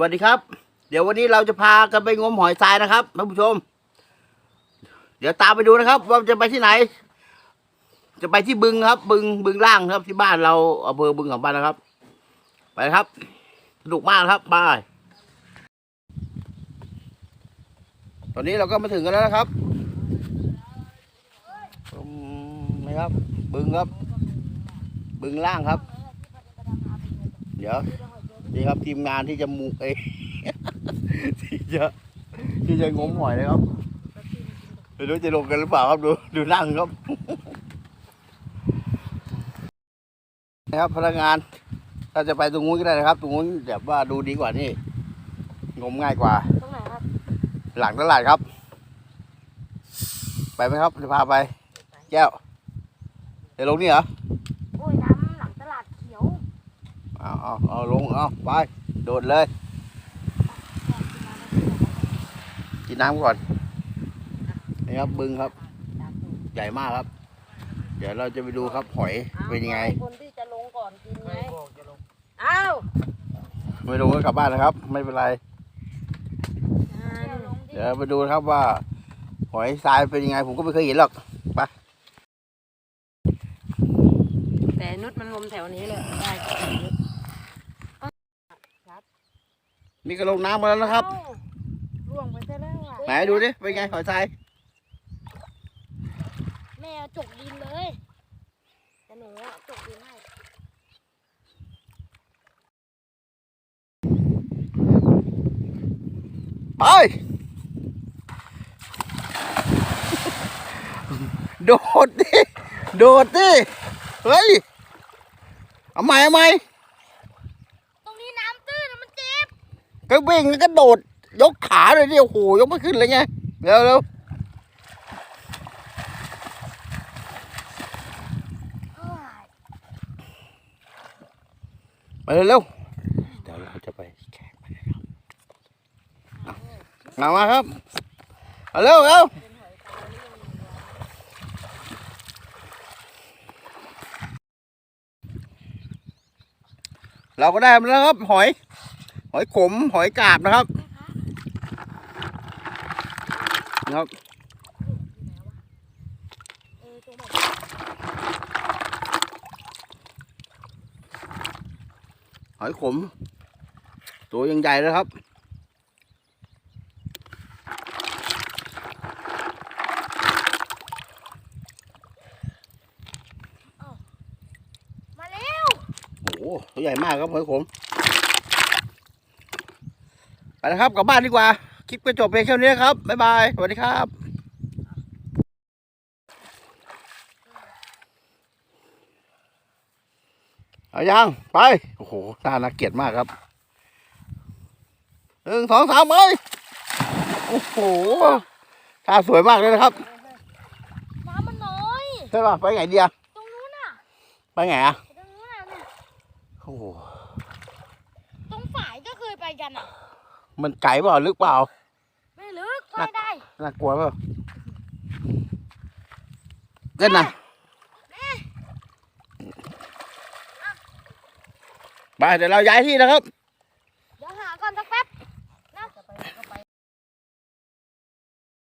วัสดีครับ เดี๋ยววันนี้เราจะพากันไปงมหอยทรายนะครับท่านผู้ชม เดี๋ยวตามไปดูนะครับ ว่าจะไปที่ไหน จะไปที่บึงครับ บึงบึงล่างครับที่บ้านเราอำเภอบึงของบ้านนะครับ ไปครับสนุกมากครับบายตอนนี้เราก็มาถึงกันแล้วนะครับนี่ครับ บึงครับ บึงล่างครับ เดี๋ยว นี่ครับทีมงานที่จะมุกเอยที่จะที่จะงมหอยนะครับไม่รู้จะลงกันหรือเปล่าครับดูดูนั่งครับนะครับพนักงานถ้าจะไปตรงนู้นก็ได้นะครับ ตรงนู้นแบบว่าดูดีกว่านี่งมง่ายกว่าตรงไหนครับ หลังตลาดครับ ไปไหมครับจะพาไป แก้วจะลงนี่เหรอ โอ้ยน้ำหลังตลาดเขียว เอาเอาเอาลงเอาไป โดดเลย กินน้ำก่อน นี่ครับบึงครับ ใหญ่มากครับ เดี๋ยวเราจะไปดูครับหอยเป็นยังไง คนที่จะลงก่อนกินไงอ้าวไม่ลงก็กลับบ้านนะครับ ไม่เป็นไร เดี๋ยวไปดูนะครับว่า หอยทรายเป็นยังไง ผมก็ไม่เคยเห็นหรอกแต่นุชมันงมแถวนี้เลยได้ นี่ก็ลงน้ำมาแล้วนะครับล่วงไปซะแล้วอะไหนดูดิเป็นไงหอยทรายแม่เอาจกดินเลยแต่หนูอะจกดินให้ไปโดดดิโดดดิเฮ้ยเอาใหม่เอาใหม่ ตรงนี้น้ำตื้นมันเจ็บ ก็วิ่งแล้วก็โดด ยกขาเลยดิโอ้โหยกไม่ขึ้นเลยไงเร็วเร็วไปเร็วเดี๋ยวเราจะไปแข่งไปครับเอามาครับเอาเร็วเร็วเราก็ได้มาแล้วครับหอย อยขมหอยกาบนะครับนะครับเออตรงไหนหอยขม ตัวยังใหญ่เลยครับมาเร็วโอ้โหตัวใหญ่มากครับหอยขม ไปนะครับกลับบ้านดีกว่า คลิปก็จบเพียงแค่นี้ครับ บ๊ายบาย สวัสดีครับเอายังไป โอ้โหน่านักเกลียดมากครับหนึ่งสองสามเอ้ยโอ้โหท่าสวยมากเลยนะครับ น้ำมันน้อยใช่ป่ะ ไปไงดีอะตรงนู้นน่ะไปไงอะตรงนู้นน่ะเนี่ยโอ้โห ตรงฝายก็เคยไปกันอะ มันไก่เปล่าลึกเปล่า ไม่ลึกไม่ได้น่ากลัวเปล่าเล่นนะไปเดี๋ยวเราย้ายที่นะครับ